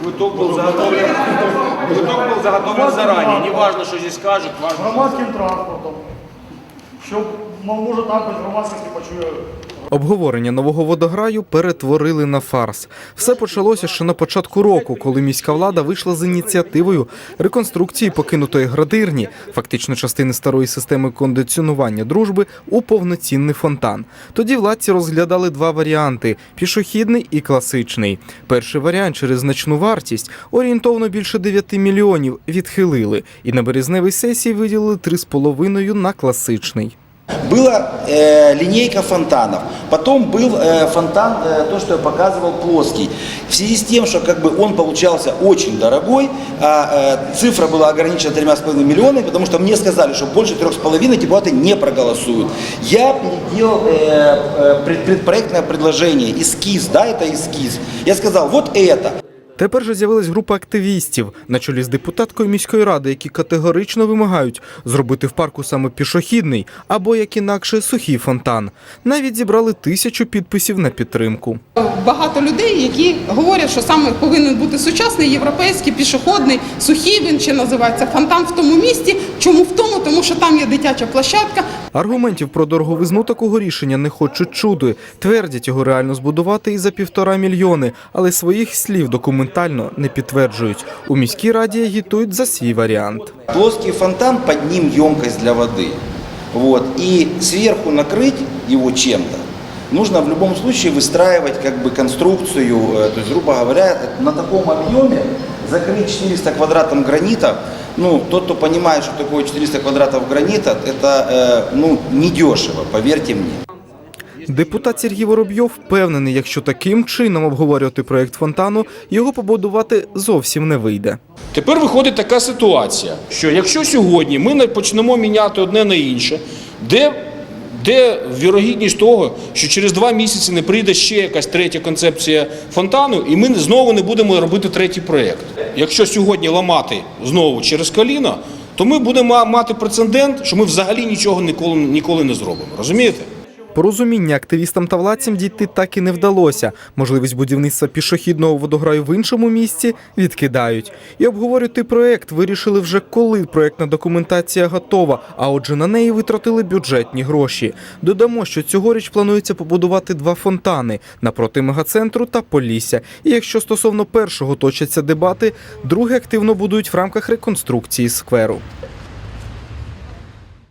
Квиток был заготовлен, квиток был заготовлен заранее. Не важно, что здесь скажут, важно, громадським транспортом, щоб м- може там хтось громадськості почує. Обговорення нового водограю перетворили на фарс. Все почалося ще на початку року, коли міська влада вийшла з ініціативою реконструкції покинутої градирні, фактично частини старої системи кондиціонування дружби, у повноцінний фонтан. Тоді владці розглядали два варіанти: пішохідний і класичний. Перший варіант через значну вартість, орієнтовно більше 9 мільйонів, відхилили, і на березневій сесії виділили 3,5 на класичний. Была э, линейка фонтанов, потом был э, фонтан, э, то, что я показывал, плоский. В связи с тем, что как бы он получался очень дорогой, а э, цифра была ограничена 3,5 миллионами, потому что мне сказали, что больше 3,5 депутаты не проголосуют. Я переделал э, э, пред- предпроектное предложение, эскиз, да, это эскиз. Я сказал, вот это. Тепер же з'явилась група активістів на чолі з депутаткою міської ради, які категорично вимагають зробити в парку саме пішохідний або як інакше сухий фонтан. Навіть зібрали тисячу підписів на підтримку. Багато людей, які говорять, що саме повинен бути сучасний європейський пішохідний, сухий він ще називається фонтан в тому місті. Чому в тому? Тому що там є дитяча площадка, Аргументів про дороговизну такого рішення не хочуть чути. Твердять його реально збудувати і за півтора мільйони, але своїх слів документально не підтверджують. У міській раді агітують за свій варіант. Плоский фонтан, под ним емкость для воды. Вот. И сверху накрыть его чем-то. Нужно в любом случае выстраивать как бы конструкцию, э, то есть, грубо говоря, на таком объеме закрыть 400 квадратов гранита, ну, тот, кто понимает, что такое 400 квадратов гранита, это, э, ну, недешево, поверьте мне. Депутат Сергій Воробйов впевнений, якщо таким чином обговорювати проєкт фонтану, його побудувати зовсім не вийде. Тепер виходить така ситуація, що якщо сьогодні ми не почнемо міняти одне на інше, де, де вірогідність того, що через два місяці не прийде ще якась третя концепція фонтану, і ми знову не будемо робити третій проєкт. Якщо сьогодні ламати знову через коліно, то ми будемо мати прецедент, що ми взагалі нічого ніколи, ніколи не зробимо. Розумієте? Порозуміння активістам та владцям дійти так і не вдалося. Можливість будівництва пішохідного водограю в іншому місці відкидають. І обговорювати проект вирішили вже коли проектна документація готова, а отже на неї витратили бюджетні гроші. Додамо, що цьогоріч планується побудувати два фонтани напроти мегацентру та Полісся. І якщо стосовно першого точаться дебати, друге активно будують в рамках реконструкції скверу.